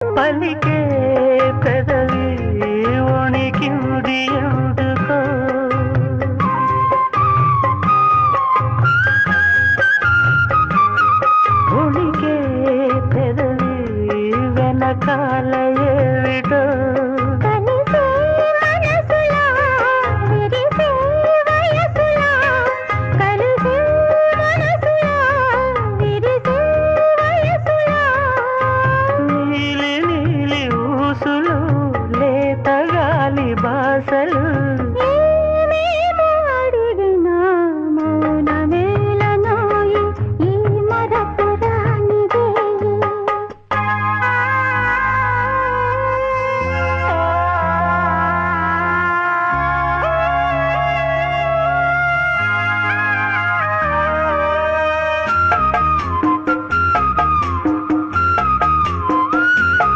பலி கேட்டதவி உனக்கு உதியுண்டு உனக்கு பெதவி வென காலையே விடோ வாசல்